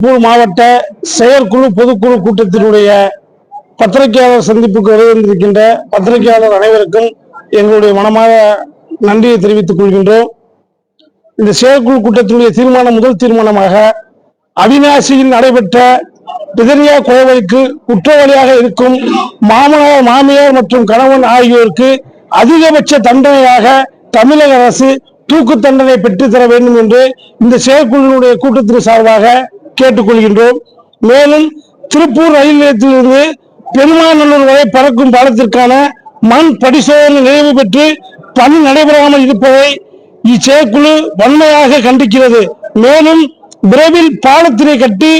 திருப்பூர் மாவட்ட செயற்குழு பொதுக்குழு கூட்டத்தினுடைய பத்திரிகையாளர் சந்திப்புக்கு வருகின்ற பத்திரிகையாளர் அனைவருக்கும் எங்களுடைய மனமாக நன்றியை தெரிவித்துக் கொள்கின்றோம். இந்த செயற்குழு கூட்டத்தினுடைய தீர்மானம் முதல் தீர்மானமாக அவிநாசியில் நடைபெற்ற பிதரியா கொலைவழிக்கு குற்றவாளியாக இருக்கும் மாமனார் மாமியார் மற்றும் கணவன் ஆகியோருக்கு அதிகபட்ச தண்டனையாக தமிழக அரசு தூக்கு தண்டனை பெற்றுத்தர வேண்டும் என்று இந்த செயற்குழுவினுடைய கூட்டத்தின் சார்பாக கேட்டுக்கொள்கின்றோம். மேலும் திருப்பூர் ரயில் நிலையத்திலிருந்து பெருமாநல்லூர் வரை பறக்கும் பாலத்திற்கான மண் பரிசோதனை நிறைவு பெற்று பணி நடைபெறாமல் இருப்பதை இச்செயற்குழு வன்மையாக கண்டிக்கிறது. மேலும் விரைவில் பாலத்தினை கட்டி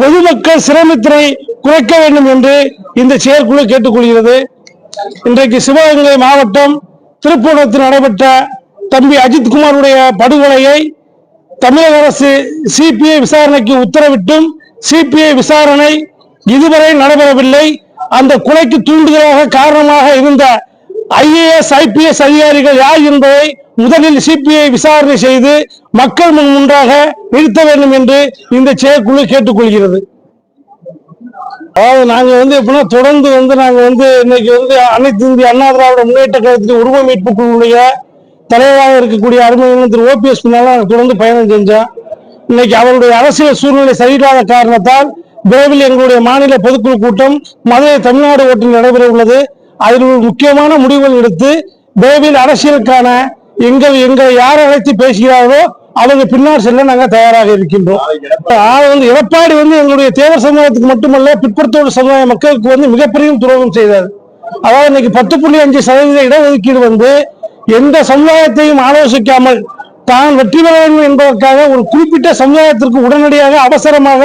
பொதுமக்கள் சிரமத்தினை குறைக்க வேண்டும் என்று இந்த செயற்குழு கேட்டுக்கொள்கிறது. இன்றைக்கு சிவகங்கை மாவட்டம் திருப்பூரத்தில் நடைபெற்ற தம்பி அஜித்குமாருடைய படுகொலையை தமிழக அரசு சிபிஐ விசாரணைக்கு உத்தரவிட்டும் சிபிஐ விசாரணை இதுவரை நடைபெறவில்லை. அந்த கொலைக்கு தூண்டுதலாக காரணமாக இருந்த ஐஏஎஸ் ஐபிஎஸ் அதிகாரிகள் யார் என்பதை முதலில் சிபிஐ விசாரணை செய்து மக்கள் முன் முன்றாக நிறுத்த வேண்டும் என்று இந்த செயற்குழு கேட்டுக்கொள்கிறது. அதாவது நாங்க வந்து எப்படின்னா தொடர்ந்து வந்து நாங்க வந்து இன்னைக்கு வந்து அனைத்து இந்திய அண்ணா திராவிட முன்னேற்ற கழகத்தின் உருவ மீட்பு குழுவுடைய தலைவராக இருக்கக்கூடிய அருமையான திரு ஓபிஎஸ் பின்னால நாங்க தொடர்ந்து பயணம் செஞ்சேன் இன்னைக்கு அவருடைய அரசியல் சூழ்நிலை சரியில்லாத காரணத்தால் விரைவில் எங்களுடைய மாநில பொதுக்குழு கூட்டம் மதுரை தமிழ்நாடு ஓட்டில் நடைபெற உள்ளது. அதில் ஒரு முக்கியமான முடிவுகள் எடுத்து விரைவில் அரசியலுக்கான எங்கள் எங்களை யார் அழைத்து பேசுகிறார்களோ அவங்க பின்னால் செல்ல நாங்கள் தயாராக இருக்கின்றோம். வந்து எடப்பாடி வந்து எங்களுடைய தேவர் சமுதாயத்துக்கு மட்டுமல்ல பிற்படுத்தோடு சமுதாய மக்களுக்கு வந்து மிகப்பெரிய துரோகம் செய்தார். அதாவது இன்னைக்கு பத்து புள்ளி அஞ்சு சதவீத இடஒதுக்கீடு வந்து எந்த சமுதாயத்தையும் ஆலோசிக்காமல் தான் வெற்றி பெற வேண்டும் என்பதற்காக ஒரு குறிப்பிட்ட சமுதாயத்திற்கு உடனடியாக அவசரமாக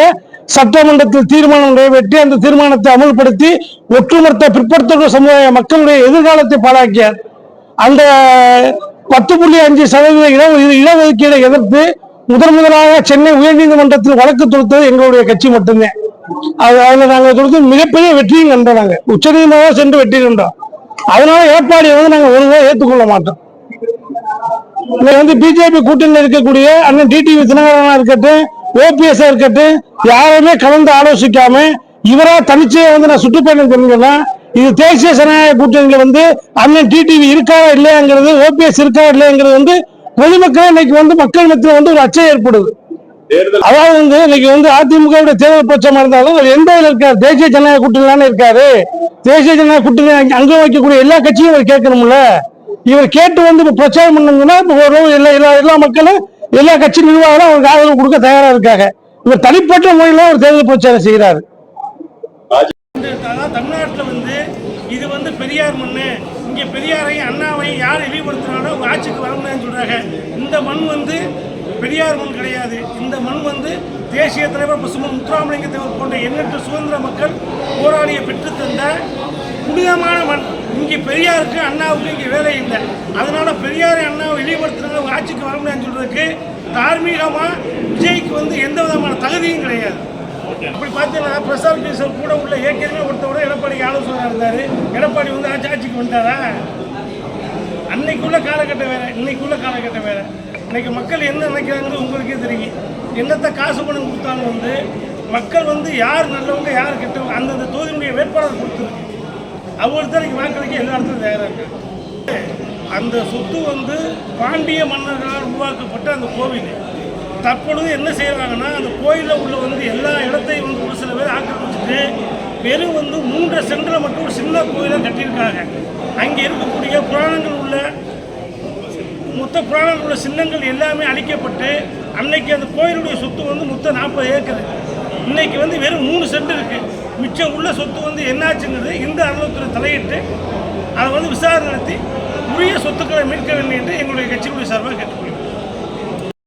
சட்டமன்றத்தில் தீர்மானம் நிறைவேற்றி அந்த தீர்மானத்தை அமல்படுத்தி ஒற்றுமொத்த பிற்படுத்தப்பட்ட சமுதாய மக்களுடைய எதிர்காலத்தை பாழாக்கியார் அந்த பத்து புள்ளி அஞ்சு சதவீத இட இடஒதுக்கீடை எதிர்த்து முதன் முதலாக சென்னை உயர்நீதிமன்றத்தில் வழக்கு தொடுத்தது எங்களுடைய கட்சி மட்டும்தான் அது அதில் நாங்கள் தொடுத்து மிகப்பெரிய வெற்றியும் கண்டோம் நாங்கள் உச்சநீதிமன்றம் சென்று வெற்றி கண்டோம். அதனால எடப்பாடியை வந்து நாங்க ஒழுங்காக ஏற்றுக்கொள்ள மாட்டோம். இங்க வந்து பிஜேபி கூட்டணியில் இருக்கக்கூடிய அண்ணன் டிடிவி தினகரனா இருக்கட்டும் ஓபிஎஸ் இருக்கட்டும் யாருமே கலந்து ஆலோசிக்காம இவரா தனிச்சே வந்து நான் சுற்றுப்பயணம் தெரிஞ்சுன்னா இது தேசிய ஜனநாயக கூட்டணியில வந்து அண்ணன் டிடிவி இருக்கா இல்லையாங்கிறது ஓபிஎஸ் இருக்கா இல்லையாங்கிறது வந்து பொதுமக்கள் இன்னைக்கு வந்து மக்கள் மத்தியில் வந்து ஒரு அச்சம் ஏற்படுது. அதாவது வந்து இன்னைக்கு வந்து அதிமுக தேர்தல் பிரச்சனை இருந்தாலும் அவர் எந்த இதுல இருக்காரு? தேசிய ஜனநாயக கூட்டணி இருக்காரு. தேசிய ஜனநாயக கூட்டணி அங்க- அங்க வைக்கக்கூடிய எல்லா கட்சியும் அவர் கேட்கணும்ல? இவர் கேட்டு வந்து இப்ப பிரச்சாரம் பண்ணணும்னா ஒரு எல்லா எல்லா எல்லா மக்களும் எல்லா கட்சி நிர்வாகிகளும் அவருக்கு ஆதரவு கொடுக்க தயாரா இருக்காங்க. இவர் தனிப்பட்ட முறையில ஒரு தேர்தல் பிரச்சாரம் செய்கிறாரு தமிழ்நாட்டில் வந்து இது வந்து பெரியார் மண் இங்கே பெரியாரையும் அண்ணாவையும் யார் இழிவுபடுத்துறாங்களோ அவங்க ஆட்சிக்கு வர முடியாதுன்னு சொல்கிறாங்க இந்த மண் வந்து பெரியார் மண் கிடையாது. இந்த மண் வந்து தேசிய தலைவர் பசுமன் முத்துராமலிங்க தேவர் போன்ற எண்ணற்ற சுதந்திர மக்கள் போராடிய பெற்றுத்தந்த புனிதமான மண். இங்கே பெரியாருக்கு அண்ணாவுக்கு இங்கே வேலை இல்லை. அதனால பெரியாரை அண்ணாவை இழிவுபடுத்துறாங்க ஆட்சிக்கு வர முடியாதுன்னு சொல்றதுக்கு தார்மீகமாக விஜய்க்கு வந்து எந்த விதமான தகுதியும் கிடையாது. அப்படி பார்த்தீங்கன்னா பிரசாத் கிஷோர் கூட உள்ள ஏற்கனவே ஒருத்தவரை எடப்பாடிக்கு ஆலோசனை இருந்தார். எடப்பாடி வந்து ஆட்சி ஆட்சிக்கு வந்துட்டாரா? அன்னைக்குள்ள காலகட்டம் வேற. இன்னைக்குள்ள காலகட்டம் வேற. இன்னைக்கு மக்கள் என்ன நினைக்கிறாங்கன்னு உங்களுக்கே தெரியும். என்னத்தை காசு பணம் கொடுத்தாலும் வந்து மக்கள் வந்து யார் நல்லவங்க யார் கெட்டவங்க அந்தந்த தொகுதியினுடைய வேட்பாளர் கொடுத்துருக்கு அவங்களுக்கு தான் இன்னைக்கு வாக்களிக்க எல்லா இடத்துலையும் தயாராக இருக்காங்க. அந்த சொத்து வந்து பாண்டிய மன்னர்களால் உருவாக்கப்பட்ட அந்த கோவில். தற்பொழுது என்ன செய்கிறாங்கன்னா அந்த கோயிலில் உள்ள வந்து எல்லா இடத்தையும் வந்து ஒரு சில பேர் ஆக்கிரமிச்சுட்டு வெறும் வந்து மூன்று சென்டில் மட்டும் ஒரு சின்ன கோயிலை கட்டியிருக்காங்க. அங்கே இருக்கக்கூடிய புராணங்கள் உள்ள மொத்த புராணங்கள் உள்ள சின்னங்கள் எல்லாமே அழிக்கப்பட்டு அன்னைக்கு அந்த கோயிலுடைய சொத்து வந்து மொத்தம் நாற்பது ஏக்கர். இன்னைக்கு வந்து வெறும் மூணு சென்ட் இருக்கு. மிச்சம் உள்ள சொத்து வந்து என்னாச்சுங்கிறது இந்த அலுவலகத்தில் தலையிட்டு அதை வந்து விசாரணை நடத்தி உரிய சொத்துக்களை மீட்க வேண்டும் என்று எங்களுடைய கட்சியினுடைய சார்பாக கேட்டுக்கொள்கிறோம்.